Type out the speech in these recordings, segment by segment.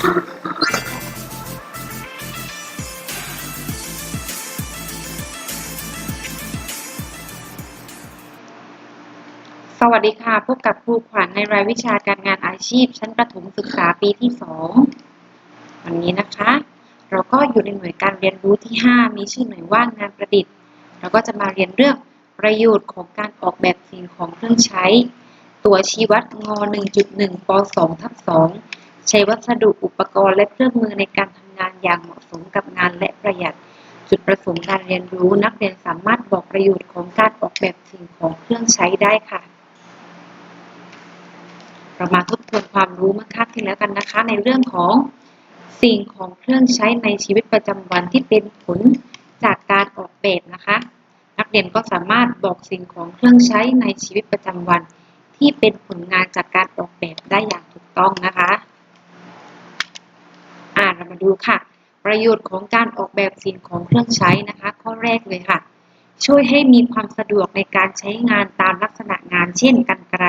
สวัสดีค่ะ พบกับครูขวัญในรายวิชาการงานอาชีพ ชั้นประถมศึกษาปีที่2วันนี้นะคะ เราก็อยู่ในหน่วยการเรียนรู้ที่ 5 มีชื่อหน่วยว่างงานประดิษฐ์ เราก็จะมาเรียนเรื่องประโยชน์ของการออกแบบสิ่งของเครื่องใช้ ตัวชี้วัดง 1.1 ป 2 ทับ2 ใช้วัสดุอุปกรณ์และเครื่องมือในการทำงานอย่างเหมาะสมกับงานและประหยัด จุดประสงค์การเรียนรู้ นักเรียนสามารถบอกประโยชน์ของการออกแบบสิ่งของเครื่องใช้ได้ค่ะเรามาทบทวนความรู้เมื่อคาบที่แล้วกันนะคะ ในเรื่องของสิ่งของเครื่องใช้ในชีวิตประจำวันที่เป็นผลจากการออกแบบนะคะ นักเรียนก็สามารถบอกสิ่งของเครื่องใช้ในชีวิตประจำวัน ที่เป็นผลงานจากการออกแบบได้อย่างถูกต้องนะคะ ดูค่ะ ประโยชน์ของการออกแบบสิ่งของเครื่องใช้นะคะ ข้อแรกเลยค่ะ ช่วยให้มีความสะดวกในการใช้งานตามลักษณะงานเช่นกันไกร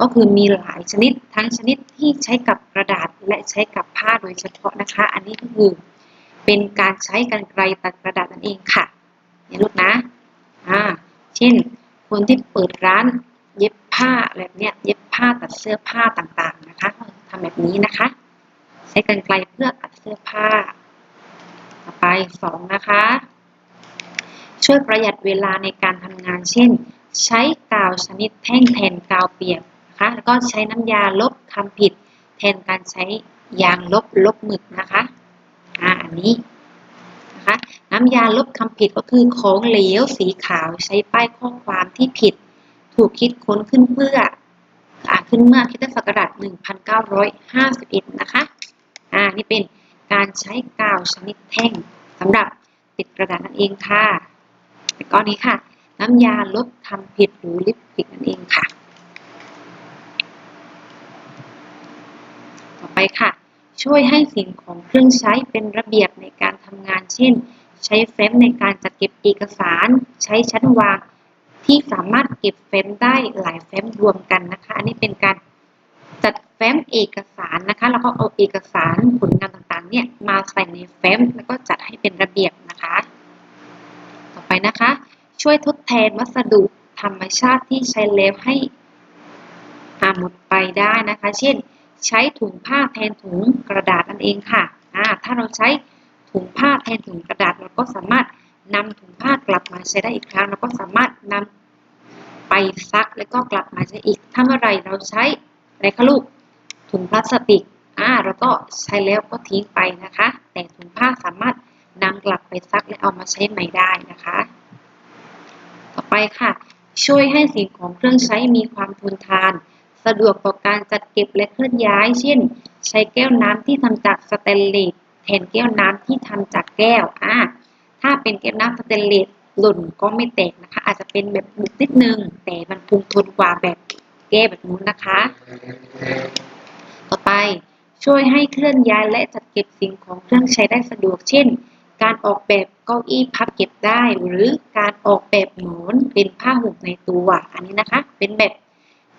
ก็คือมีหลายชนิดทั้งชนิดที่ใช้กับกระดาษและใช้กับผ้าโดยเฉพาะนะคะ อันนี้ก็คือเป็นการใช้กันไกรตัดกระดาษนั่นเองค่ะเนี่ยลูกนะอ่าเช่น คนที่เปิดร้านเย็บผ้าแบบเนี้ยเย็บผ้าตัดเสื้อผ้าต่างๆนะคะทำแบบนี้นะคะ ใช้กันไกรเพื่อตัดเสื้อผ้า ต่อไปสองนะคะ ช่วยประหยัดเวลาในการทำงาน เช่น ใช้กาวชนิดแท่งแทนกาวเปียกนะคะแล้วก็ใช้น้ำยาลบคำผิด แทนการใช้ยางลบลบหมึกนะคะอ่าอันนี้นะคะน้ำยาลบคำผิดก็คือของเหลวสีขาวใช้ป้ายข้อความที่ผิด ถูกคิดค้นขึ้นเพื่ออ่าขึ้นเมื่อคริสตศักราช1951 นะคะ อ่า นี่เป็นการใช้กาวชนิดแท่งสำหรับติดกระดาษนั่นเองค่ะแล้วก็นี้ค่ะ น้ำยาลบคำผิดหรือลิปสติกนั่นเองค่ะ ต่อไปค่ะ ช่วยให้สิ่งของเครื่องใช้เป็นระเบียบในการทำงาน เช่น ใช้เฟมในการจัดเก็บเอกสาร ใช้ชั้นวางที่สามารถเก็บเฟ้มได้หลายเฟ้มรวมกันนะคะ อันนี้เป็นการจัดเฟ้มเอกสารนะคะแล้วก็เอาเอกสารผลงานต่างๆเนี่ยมาใส่ในเฟมแล้วก็จัดให้เป็นระเบียบนะคะ ต่อไปนะคะ ช่วยทดแทนวัสดุธรรมชาติที่ใช้แล้วให้หมดไปได้นะคะ เช่น ใช้ถุงผ้าแทนถุงกระดาษนั่นเองค่ะถ้าเราใช้ถุงผ้าแทนถุงกระดาษเราก็สามารถนำถุงผ้ากลับมาใช้ได้อีกครั้งเราก็สามารถนำไปซักแล้วก็กลับมาใช้อีก ถ้าเมื่อไรเราใช้อะไรคะลูก ถุงพลาสติกอ่าเราก็ใช้แล้วก็ทิ้งไปนะคะ แต่ถุงผ้าสามารถนำกลับไปซักและเอามาใช้ใหม่ได้นะคะ ต่อไปค่ะ ช่วยให้สิ่งของเครื่องใช้มีความทนทาน สะดวกต่อการจัดเก็บและเคลื่อนย้าย เช่น ใช้แก้วน้ำที่ทำจากสแตนเลสแทนแก้วน้ำที่ทำจากแก้วอ่าถ้าเป็นแก้วน้ำสแตนเลสหล่นก็ไม่แตกนะคะ อาจจะเป็นแบบบุกนิดนึง แต่มันคงทนกว่าแบบแก้วแบบนู้นนะคะ ช่วยให้เคลื่อนย้ายและจัดเก็บสิ่งของเครื่องใช้ได้สะดวก เช่น การออกแบบเก้าอี้พับเก็บได้ หรือการออกแบบหมอนเป็นผ้าห่มในตัว อันนี้นะคะ เป็นแบบ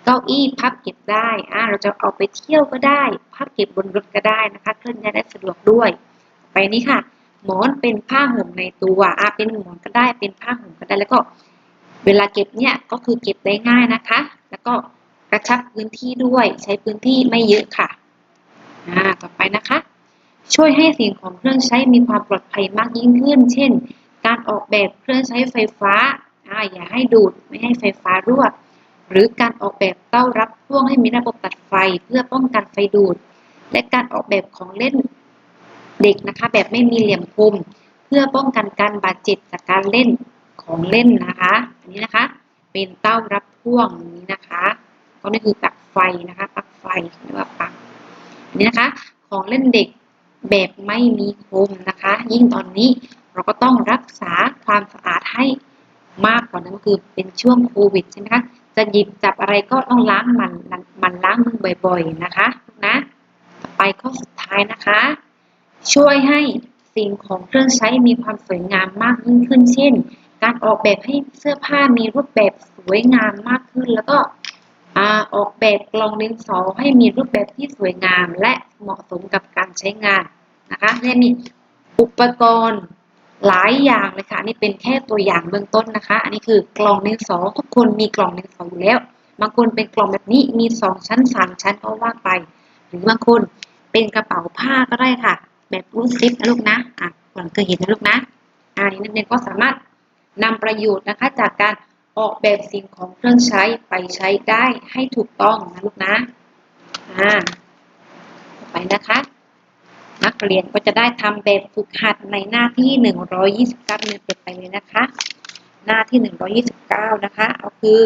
เก้าอี้พับเก็บได้อ่าเราจะเอาไปเที่ยวก็ได้ พับเก็บบนรถก็ได้นะคะ เคลื่อนย้ายได้สะดวกด้วย ไปนี้ค่ะ หมอนเป็นผ้าห่มในตัวอ่าเป็นหมอนก็ได้ เป็นผ้าห่มก็ได้ แล้วก็เวลาเก็บเนี่ยก็คือเก็บได้ง่ายนะคะ แล้วก็กระชับพื้นที่ด้วย ใช้พื้นที่ไม่เยอะค่ะ ต่อไปนะคะ ช่วยให้สิ่งของเครื่องใช้มีความปลอดภัยมากยิ่งขึ้น เช่น การออกแบบเครื่องใช้ไฟฟ้าออย่าให้ดูดไม่ให้ไฟฟ้ารั่ว หรือการออกแบบเต้ารับพ่วงให้มีระบบตัดไฟเพื่อป้องกันไฟดูด และการออกแบบของเล่นเด็กนะคะ แบบไม่มีเหลี่ยมคมเพื่อป้องกันการบาดเจ็บจากการเล่นของเล่นนะคะ อันนี้นะคะ เป็นเต้ารับพ่วงนี้นะคะก็นี่คือปลั๊กไฟนะคะปลั๊กไฟหรือว่าปลั๊ก นนี้นะคะ ของเล่นเด็กแบบไม่มีคมนะคะ ยิ่งตอนนี้เราก็ต้องรักษาความสะอาดให้มากกว่านั้นก็คือเป็นช่วงโควิดใช่ไหมคะจะหยิบจับอะไรก็ต้องล้างมันมันล้างมือบ่อย ๆนะคะนะไปข้อสุดท้ายนะคะ ช่วยให้สิ่งของเครื่องใช้มีความสวยงามมากยิ่งขึ้น เช่น การออกแบบให้เสื้อผ้ามีรูปแบบสวยงามมากขึ้น แล้วก็ อ่าออกแบบกล่องดินสอให้มีรูปแบบที่สวยงามและเหมาะสมกับการใช้งานนะคะและมีอุปกรณ์หลายอย่างเลยค่ะนี่เป็นแค่ตัวอย่างเบื้องต้นนะคะ อันนี้คือกล่องดินสอทุกคนมีกล่องดินสออยู่แล้ว บางคนเป็นกล่องแบบนี้มีสองชั้นสามชั้นก็ว่าไป หรือบางคนเป็นกระเป๋าผ้าก็ได้ค่ะ แบบรูดซิปนะลูกนะอะก่อนเคยเห็นนะลูกนะอ่านี้นักเรียนก็สามารถนำประโยชน์นะคะจากการ ออกแบบสิ่งของเครื่องใช้ไปใช้ได้ให้ถูกต้องนะลูกนะอ่าต่อไปนะคะ นักเรียนก็จะได้ทำแบบฝึกหัดในหน้าที่ 129เรียนเปิดไปเลยนะคะ หน้าที่ 129 นะคะ เอาคือ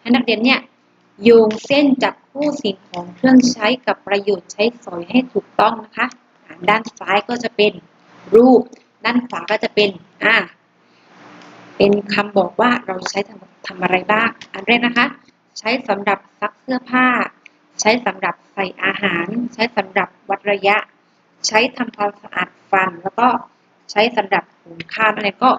ให้นักเรียนเนี่ยโยงเส้นจับคู่สิ่งของเครื่องใช้กับประโยชน์ใช้สอยให้ถูกต้องนะคะ ด้านซ้ายก็จะเป็นรูป ด้านขวาก็จะเป็นอ่า เป็นคำบอกว่าเราใช้ทำทำอะไรบ้าง อันแรกนะคะ ใช้สำหรับซักเสื้อผ้า ใช้สำหรับใส่อาหาร ใช้สำหรับวัดระยะ ใช้ทำความสะอาดฟัน แล้วก็ใช้สำหรับหุงข้าวอะไรก็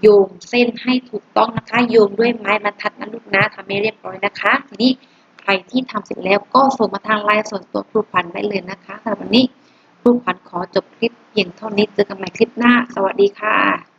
โยงเส้นให้ถูกต้องนะคะ โยงด้วยไม้บรรทัดนะลูกนะทำให้เรียบร้อยนะคะ ทีนี้ใครที่ทำเสร็จแล้วก็ส่งมาทางไลน์ส่วนตัวครูพันได้เลยนะคะสำหรับวันนี้ครูพันขอจบคลิปเพียงเท่านี้เจอกันใหม่คลิปหน้า สวัสดีค่ะ